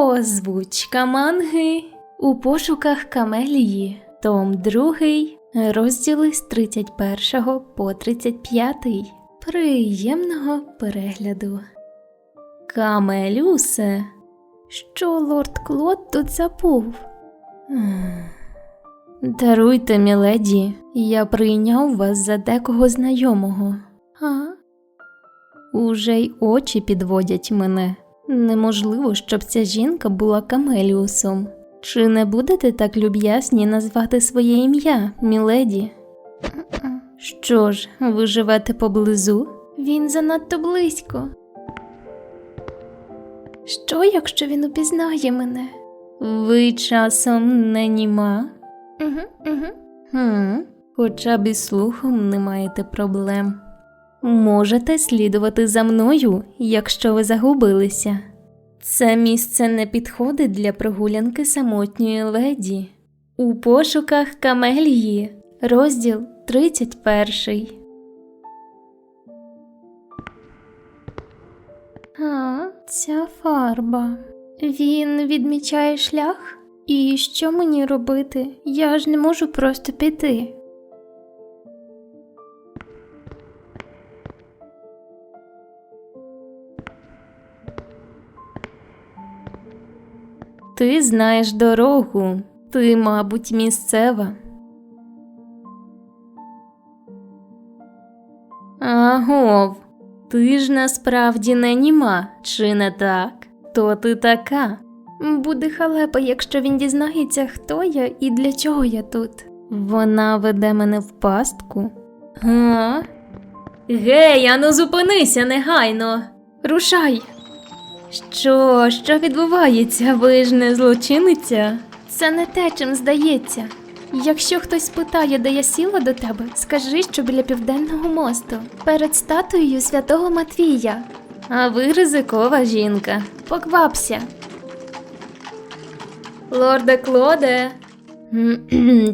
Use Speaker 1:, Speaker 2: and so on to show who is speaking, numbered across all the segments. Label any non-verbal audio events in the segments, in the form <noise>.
Speaker 1: Озвучка манги у пошуках Камелії, том 2, розділи з 31 по 35. Приємного перегляду. Камелюсе, що лорд Клод тут забув? Даруйте, міледі, я прийняв вас за декого знайомого. А? Уже й очі підводять мене. Неможливо, щоб ця жінка була Камеліусом. Чи не будете так люб'язні назвати своє ім'я, міледі? Що ж, ви живете поблизу? Він занадто близько. Що, якщо він упізнає мене? Ви часом не німа? Угу, угу. Хм, хоча б із слухом не маєте проблем. Можете слідувати за мною, якщо ви загубилися. Це місце не підходить для прогулянки самотньої леді. У пошуках Камелії, розділ 31. А, ця фарба. Він відмічає шлях? І що мені робити? Я ж не можу просто піти. Ти знаєш дорогу, ти, мабуть, місцева. Агов, ти ж насправді не німа, чи не так? То ти така. Буде халепа, якщо він дізнається, хто я і для чого я тут. Вона веде мене в пастку. Га? Гей, ану зупинися негайно. Рушай. Що, що відбувається? Ви ж не злочинниця? Це не те, чим здається. Якщо хтось спитає, де я сіла до тебе, скажи, що біля південного мосту, перед статуєю святого Матвія. А ви ризикова жінка. Поквапся. Лорде Клоде.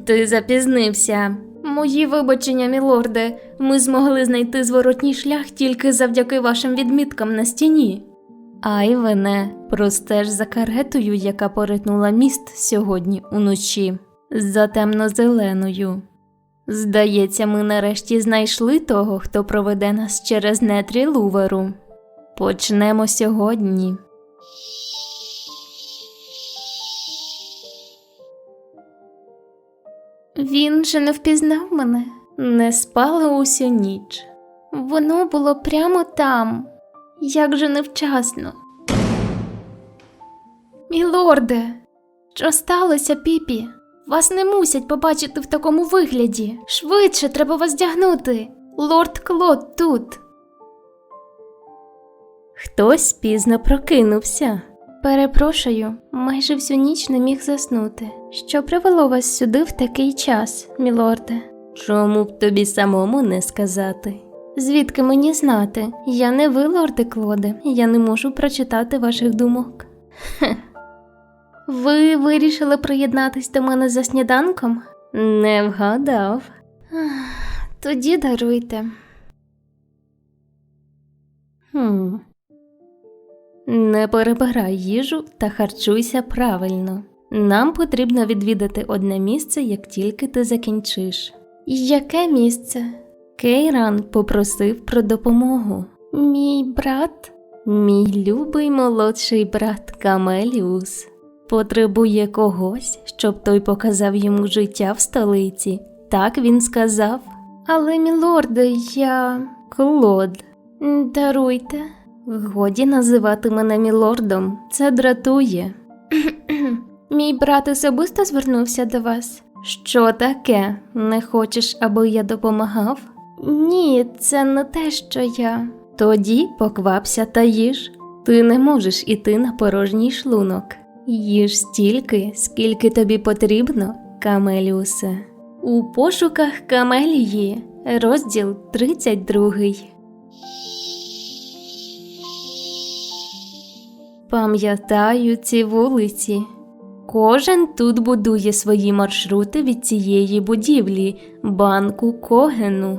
Speaker 1: Ти запізнився. Мої вибачення, мілорде. Ми змогли знайти зворотній шлях тільки завдяки вашим відміткам на стіні. Айвене, простеж за каретою, яка перетнула міст сьогодні уночі, за темно-зеленою. Здається, ми нарешті знайшли того, хто проведе нас через нетрі Луверу. Почнемо сьогодні. Він же не впізнав мене, не спала усю ніч. Воно було прямо там, як же невчасно. Мілорде, що сталося, піпі? Вас не мусять побачити в такому вигляді. Швидше треба вас дягнути. Лорд Клод тут. Хтось пізно прокинувся. Перепрошую, майже всю ніч не міг заснути. Що привело вас сюди в такий час, мілорде? Чому б тобі самому не сказати? Звідки мені знати? Я не ви, лорде Клоде, я не можу прочитати ваших думок. Хе. Ви вирішили приєднатись до мене за сніданком? Не вгадав. Тоді даруйте. Хм. Не перебирай їжу та харчуйся правильно. Нам потрібно відвідати одне місце, як тільки ти закінчиш. Яке місце? Кейран попросив про допомогу. Мій брат, мій любий молодший брат Камеліус, потребує когось, щоб той показав йому життя в столиці. Так він сказав. Але, мілорде, я. Клод, даруйте. Годі називати мене мілордом, це дратує. <clears throat> Мій брат особисто звернувся до вас. Що таке? Не хочеш, аби я допомагав? Ні, це не те, що я. Тоді поквапся та їж. Ти не можеш іти на порожній шлунок. Їж стільки, скільки тобі потрібно, Камеліусе. У пошуках Камелії, розділ 32. Пам'ятаю ці вулиці. Кожен тут будує свої маршрути від цієї будівлі, банку Когену.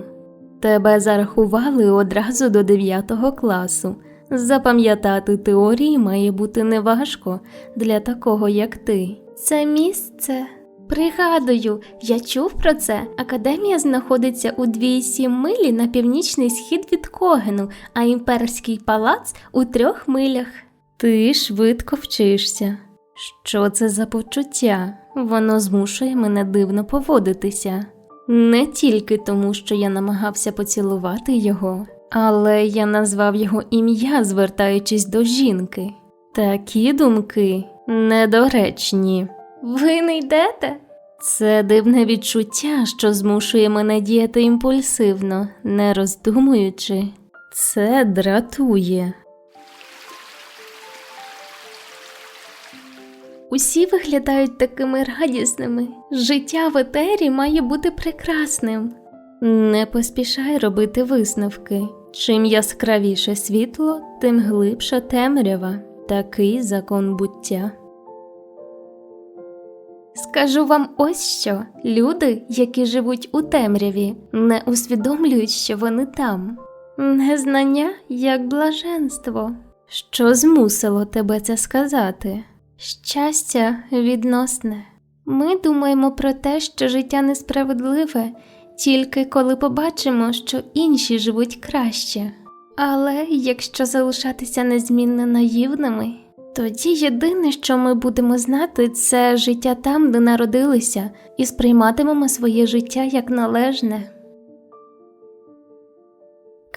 Speaker 1: Тебе зарахували одразу до 9 класу. Запам'ятати теорії має бути неважко для такого, як ти.
Speaker 2: Це місце. Пригадую, я чув про це. Академія знаходиться у 2,7 милі на північний схід від Когену, а імперський палац у трьох милях.
Speaker 1: Ти швидко вчишся. Що це за почуття? Воно змушує мене дивно поводитися. Не тільки тому, що я намагався поцілувати його, але я назвав його ім'я, звертаючись до жінки. Такі думки недоречні.
Speaker 2: Ви не йдете?
Speaker 1: Це дивне відчуття, що змушує мене діяти імпульсивно, не роздумуючи. Це дратує.
Speaker 2: Усі виглядають такими радісними. Життя в етері має бути прекрасним.
Speaker 1: Не поспішай робити висновки. Чим яскравіше світло, тим глибша темрява. Такий закон буття.
Speaker 2: Скажу вам ось що: люди, які живуть у темряві, не усвідомлюють, що вони там. Незнання як блаженство,
Speaker 1: Що змусило тебе це сказати?
Speaker 2: Щастя відносне. Ми думаємо про те, що життя несправедливе, тільки коли побачимо, що інші живуть краще. Але якщо залишатися незмінно наївними, тоді єдине, що ми будемо знати, це життя там, де народилися, і сприйматимемо своє життя як належне.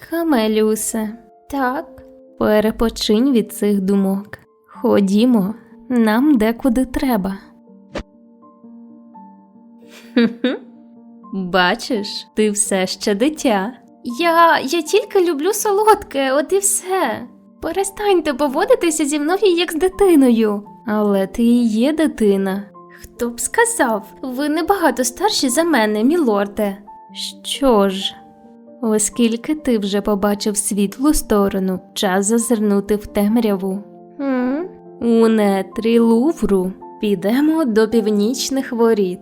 Speaker 1: Камелюсе,
Speaker 2: Так,
Speaker 1: перепочинь від цих думок. Ходімо, нам декуди треба. Бачиш, ти все ще дитя.
Speaker 2: я, я тільки люблю солодке, от і все. Перестаньте поводитися зі мною як з дитиною.
Speaker 1: Але ти і є дитина.
Speaker 2: Хто б сказав, ви набагато старші за мене, мілорде.
Speaker 1: Що ж, оскільки ти вже побачив світлу сторону, час зазирнути в темряву. У нетрі Лувру підемо до північних воріт.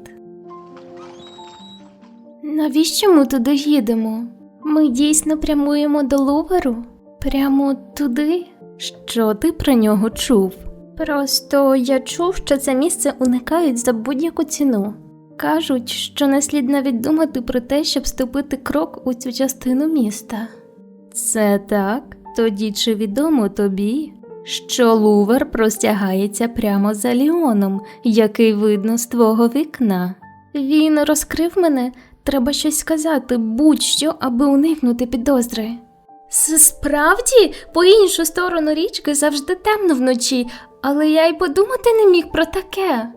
Speaker 2: Навіщо ми туди їдемо? Ми дійсно прямуємо до Луверу? Прямо туди?
Speaker 1: Що ти про нього чув?
Speaker 2: Просто я чув, що це місце уникають за будь-яку ціну. Кажуть, що не слід навіть думати про те, щоб вступити крок у цю частину міста.
Speaker 1: Це так? Тоді чи відомо тобі, що Лувер простягається прямо за Ліоном, який видно з твого вікна?
Speaker 2: Він розкрив мене, треба щось сказати, будь-що, аби уникнути підозри. Справді, по іншу сторону річки завжди темно вночі, але я й подумати не міг про таке.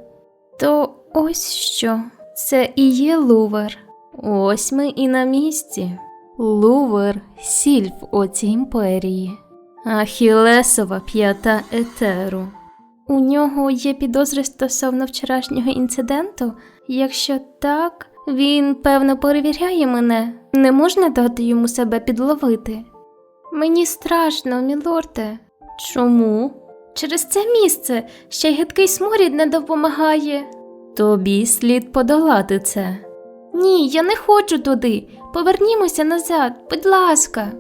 Speaker 2: То ось що, це і є Лувер.
Speaker 1: Ось ми і на місці. Лувер сіль в оці імперії. Ахілесова п'ята етеру.
Speaker 2: У нього є підозри стосовно вчорашнього інциденту. Якщо так, він певно перевіряє мене. Не можна дати йому себе підловити. Мені страшно, мілорде.
Speaker 1: Чому?
Speaker 2: Через це місце ще й гидкий сморід не допомагає.
Speaker 1: Тобі слід подолати це.
Speaker 2: Ні, я не хочу туди. Повернімося назад, будь ласка.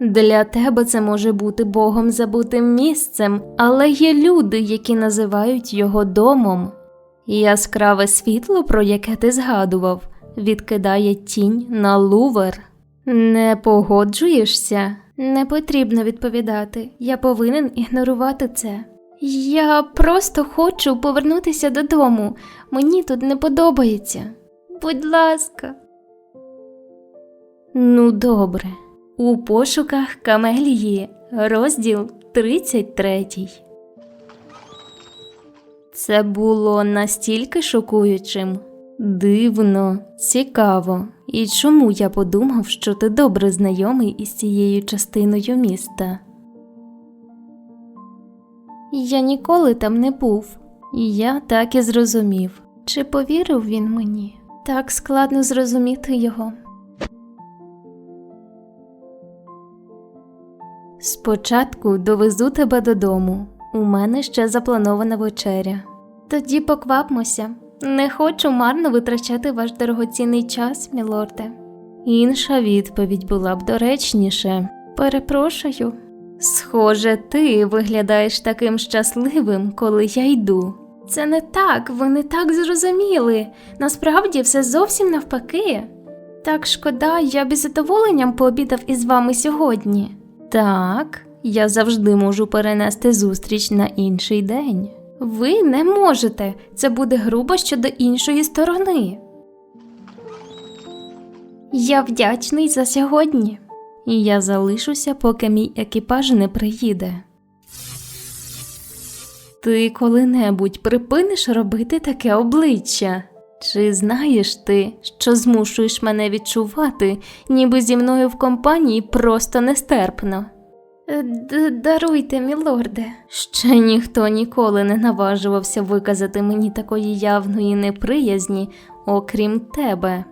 Speaker 1: Для тебе це може бути Богом забутим місцем, але є люди, які називають його домом. Яскраве світло, про яке ти згадував, відкидає тінь на лувер. Не погоджуєшся?
Speaker 2: Не потрібно відповідати, я повинен ігнорувати це. Я просто хочу повернутися додому. Мені тут не подобається. Будь ласка.
Speaker 1: Ну, добре. У пошуках Камелії, розділ 33. Це було настільки шокуючим, дивно, цікаво. І чому я подумав, що ти добре знайомий із цією частиною міста?
Speaker 2: Я ніколи там не був.
Speaker 1: І я так і зрозумів.
Speaker 2: Чи повірив він мені? Так складно зрозуміти його.
Speaker 1: Спочатку довезу тебе додому. У мене ще запланована вечеря.
Speaker 2: Тоді поквапмося. Не хочу марно витрачати ваш дорогоцінний час, мілорде.
Speaker 1: Інша відповідь була б доречніше.
Speaker 2: Перепрошую.
Speaker 1: Схоже, ти виглядаєш таким щасливим, коли я йду.
Speaker 2: Це не так, ви не так зрозуміли. Насправді все зовсім навпаки. Так шкода, я б із задоволенням пообідав із вами сьогодні.
Speaker 1: Так, я завжди можу перенести зустріч на інший день.
Speaker 2: Ви не можете, це буде грубо щодо іншої сторони. Я вдячний за сьогодні.
Speaker 1: І я залишуся, поки мій екіпаж не приїде. Ти коли-небудь припиниш робити таке обличчя? Чи знаєш ти, що змушуєш мене відчувати, ніби зі мною в компанії просто нестерпно?
Speaker 2: Е, д- Даруйте, мілорде.
Speaker 1: Ще ніхто ніколи не наважувався виказати мені такої явної неприязні, окрім тебе.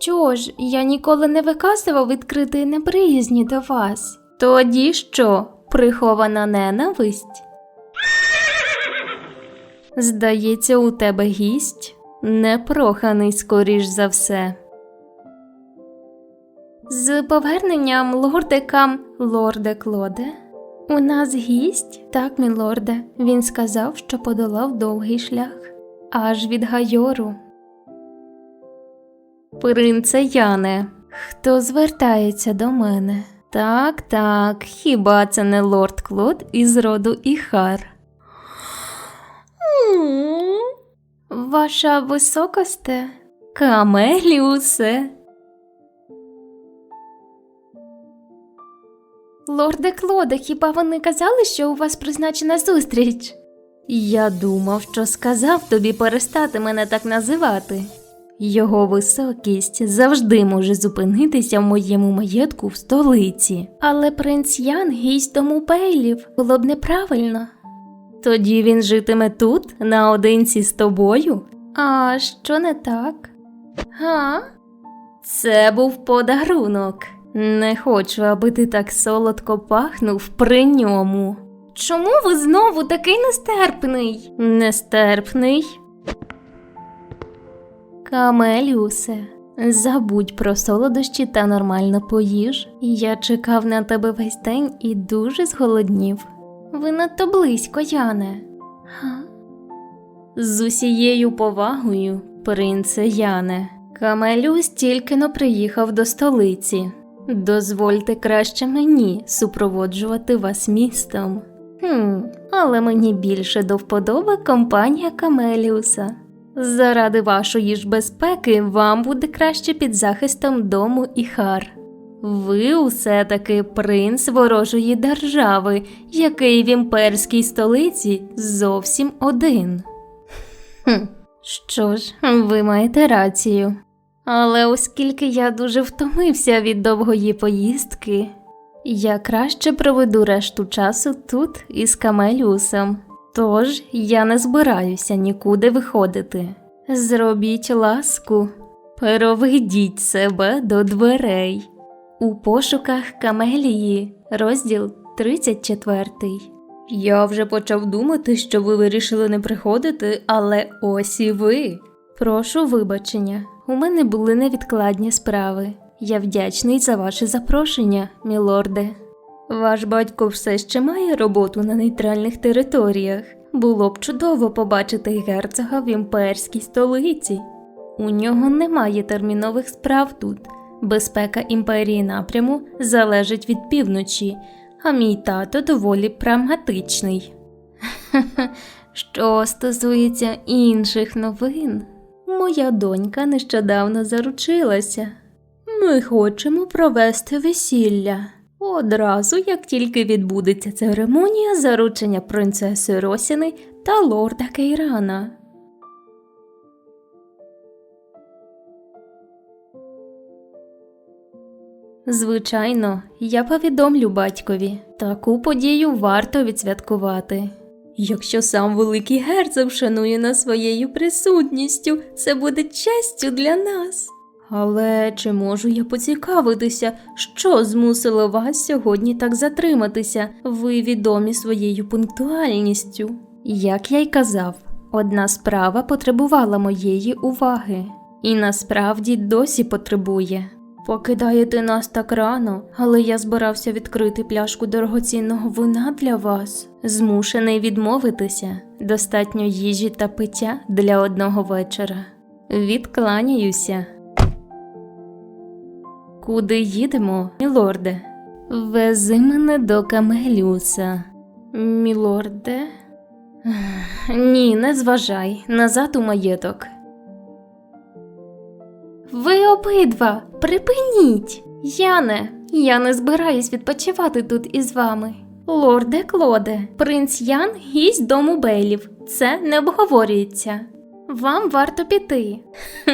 Speaker 2: Що ж, я ніколи не виказував відкритої неприязні до вас.
Speaker 1: Тоді що, прихована ненависть? Здається, у тебе гість непроханий, скоріш за все.
Speaker 2: З поверненням лордикам, лорде Клоде. У нас гість, так, мілорде. Він сказав, що подолав довгий шлях. Аж від Гайору.
Speaker 1: Принце Яне, хто звертається до мене? Так, так, хіба це не лорд Клод із роду Іхар?
Speaker 2: Ваша високосте.
Speaker 1: Камеліусе.
Speaker 2: Лорде Клоде, хіба ви не казали, що у вас призначена зустріч?
Speaker 1: Я думав, що сказав тобі перестати мене так називати. Його високість завжди може зупинитися в моєму маєтку в столиці.
Speaker 2: Але принц Ян гість дому Бейлів. Було б неправильно.
Speaker 1: Тоді він житиме тут, наодинці з тобою.
Speaker 2: А що не так? Га?
Speaker 1: Це був подарунок. Не хочу, аби ти так солодко пахнув при ньому.
Speaker 2: Чому ви знову такий нестерпний?
Speaker 1: Нестерпний. Камеліусе, забудь про солодощі та нормально поїж. Я чекав на тебе весь день і дуже зголоднів.
Speaker 2: Ви надто близько, Яне. Га?
Speaker 1: З усією повагою, принце Яне, Камеліус тільки но приїхав до столиці. Дозвольте краще мені супроводжувати вас містом. Хм, але мені більше до вподоби компанія Камеліуса. Заради вашої ж безпеки вам буде краще під захистом дому і хар. Ви усе таки принц ворожої держави, який в імперській столиці зовсім один. Хм, що ж, ви маєте рацію. Але оскільки я дуже втомився від довгої поїздки, я краще проведу решту часу тут із Камеліусом. Тож я не збираюся нікуди виходити. Зробіть ласку, проведіть себе до дверей. У пошуках Камелії, розділ 34. Я вже почав думати, що ви вирішили не приходити, але ось і ви. Прошу вибачення, у мене були невідкладні справи. Я вдячний за ваше запрошення, мілорде. Ваш батько все ще має роботу на нейтральних територіях. Було б чудово побачити герцога в імперській столиці. У нього немає термінових справ тут. Безпека імперії напряму залежить від півночі, а мій тато доволі прагматичний. <laughs> Що стосується інших новин, моя донька нещодавно заручилася. Ми хочемо провести весілля. Одразу, як тільки відбудеться церемонія заручення принцеси Росіни та лорда Кейрана. Звичайно, я повідомлю батькові, таку подію варто відсвяткувати. Якщо сам великий герцог шанує нас своєю присутністю, це буде честю для нас. Але чи можу я поцікавитися, що змусило вас сьогодні так затриматися? Ви відомі своєю пунктуальністю. Як я й казав, одна справа потребувала моєї уваги, і насправді досі потребує. Покидаєте нас так рано, але я збирався відкрити пляшку дорогоцінного вина для вас. Змушений відмовитися. Достатньо їжі та пиття для одного вечора. Відкланяюся. Куди їдемо, мілорде? Вези мене до Камеліуса. Мілорде? Ні, не зважай. Назад у маєток. Ви обидва припиніть. Яне, я не збираюсь відпочивати тут із вами. Лорде Клоде, принц Ян гість дому Бейлів. Це не обговорюється. Вам варто піти.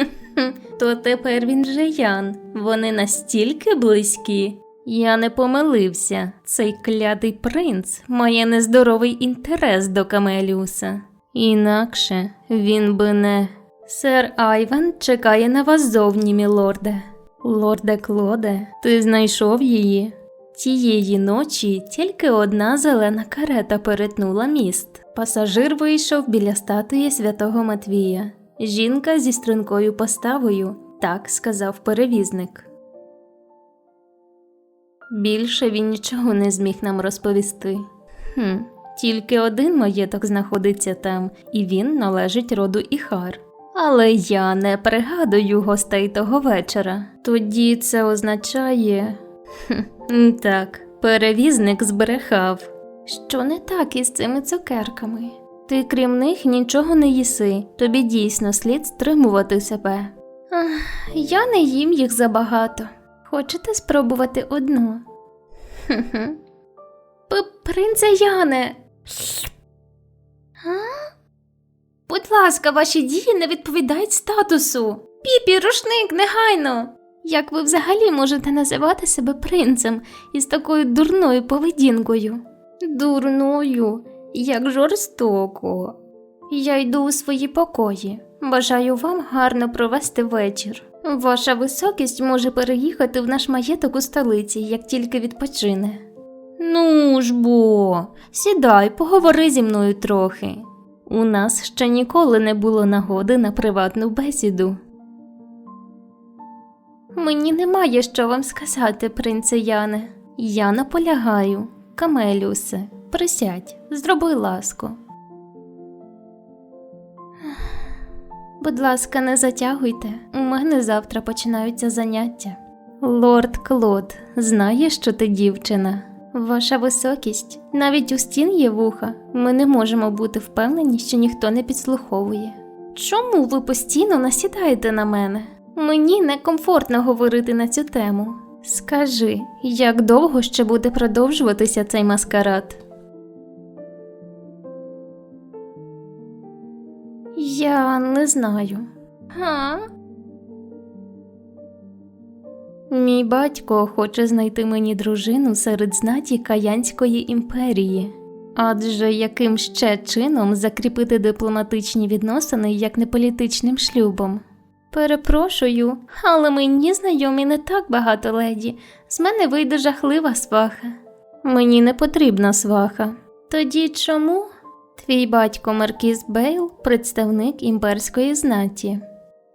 Speaker 1: <laughs> То тепер він же Ян. Вони настільки близькі. Я не помилився. Цей клятий принц має нездоровий інтерес до Камеліуса. Інакше він би не. Сер Айвен чекає на вас зовні, мілорде. Лорде Клоде, ти знайшов її? Тієї ночі тільки одна зелена карета перетнула міст. Пасажир вийшов біля статуї святого Матвія. Жінка зі стрункою поставою, так сказав перевізник. Більше він нічого не зміг нам розповісти. Хм, тільки один маєток знаходиться там, і він належить роду Іхар. Але я не пригадую гостей того вечора. Тоді це означає. Хм, так, перевізник збрехав. Що не так із цими цукерками? Ти крім них нічого не їси, тобі дійсно слід стримувати себе. Ах, я не їм їх забагато. Хочете спробувати одну? П- Принце Яне. А? Будь ласка, ваші дії не відповідають статусу. Піпі, рушник, негайно. Як ви взагалі можете називати себе принцем із такою дурною поведінкою? Дурною, як жорстоко. Я йду у свої покої. Бажаю вам гарно провести вечір. Ваша високість може переїхати в наш маєток у столиці, як тільки відпочине. Ну ж бо, сідай, поговори зі мною трохи. У нас ще ніколи не було нагоди на приватну бесіду. Мені немає що вам сказати, принце Яне. Я наполягаю. Камелюсе, присядь, зроби ласку. Будь ласка, не затягуйте. У мене завтра починаються заняття. Лорд Клод знає, що ти дівчина. Ваша високість, навіть у стін є вуха. Ми не можемо бути впевнені, що ніхто не підслуховує. Чому ви постійно насідаєте на мене? Мені некомфортно говорити на цю тему. Скажи, як довго ще буде продовжуватися цей маскарад? Я не знаю. Га? Мій батько хоче знайти мені дружину серед знаті Каянської імперії. Адже яким ще чином закріпити дипломатичні відносини як не політичним шлюбом? Перепрошую, але мені знайомі не так багато леді. З мене вийде жахлива сваха. Мені не потрібна сваха. Тоді чому? Твій батько Маркіз Бейл представник імперської знаті.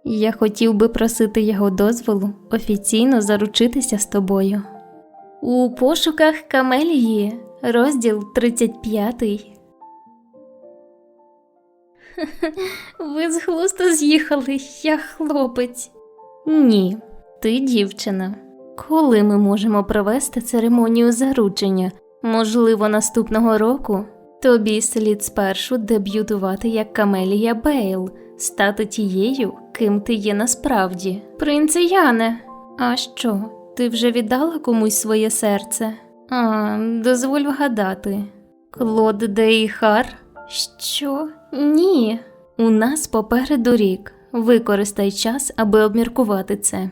Speaker 1: Я хотів би просити його дозволу офіційно заручитися з тобою. У пошуках Камелії, розділ 35. <laughs> Ви з глузду з'їхали, я хлопець. Ні, ти дівчина. Коли ми можемо провести церемонію заручення? Можливо, наступного року? Тобі слід спершу дебютувати як Камелія Бейл, стати тією, ким ти є насправді. Принце Яне, а що, ти вже віддала комусь своє серце? А, дозволь вгадати. Клод Дейхар? Що? Ні. У нас попереду рік. Використай час, аби обміркувати це.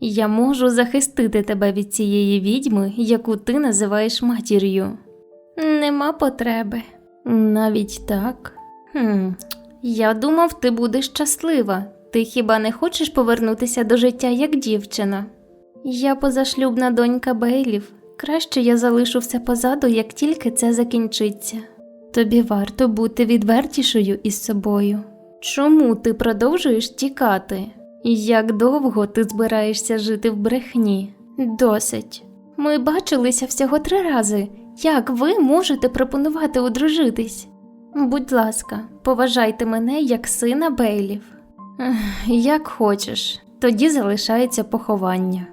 Speaker 1: Я можу захистити тебе від цієї відьми, яку ти називаєш матір'ю. Нема потреби. Навіть так. Хм. Я думав, ти будеш щаслива. Ти хіба не хочеш повернутися до життя як дівчина? Я позашлюбна донька Бейлів. Краще я залишу все позаду, як тільки це закінчиться. Тобі варто бути відвертішою із собою. Чому ти продовжуєш тікати? Як довго ти збираєшся жити в брехні?
Speaker 2: Досить. Ми бачилися всього три рази. Як ви можете пропонувати одружитись? Будь ласка, поважайте мене як сина Бейлів.
Speaker 1: Як хочеш, тоді залишається поховання.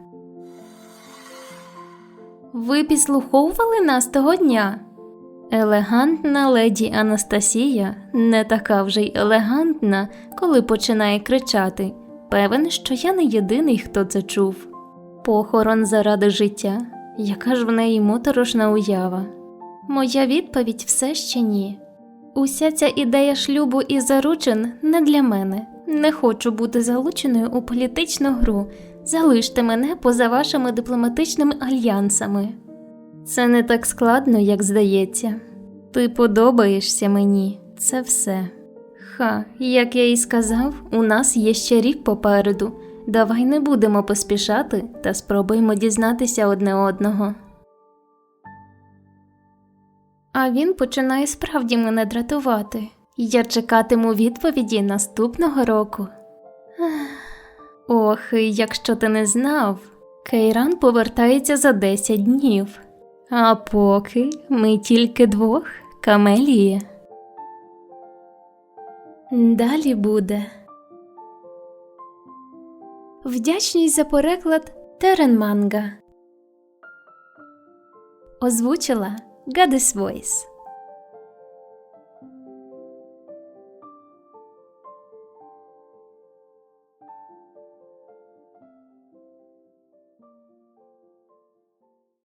Speaker 2: Ви підслуховували нас того дня?
Speaker 1: Елегантна леді Анастасія не така вже й елегантна, коли починає кричати. Певен, що я не єдиний, хто це чув. Похорон заради життя, яка ж в неї моторошна уява.
Speaker 2: Моя відповідь все ще ні. Уся ця ідея шлюбу і заручин не для мене. Не хочу бути залученою у політичну гру. Залиште мене поза вашими дипломатичними альянсами.
Speaker 1: Це не так складно, як здається. Ти подобаєшся мені, це все. Ха, як я і сказав, у нас є ще рік попереду. Давай не будемо поспішати та спробуємо дізнатися одне одного.
Speaker 2: А він починає справді мене дратувати. Я чекатиму відповіді наступного року.
Speaker 1: Ох, якщо ти не знав, Кейран повертається за 10 днів. А поки ми тільки двох, Камелія.
Speaker 2: Далі буде. Вдячність за переклад Терен Манга. Озвучила Гадес Voice.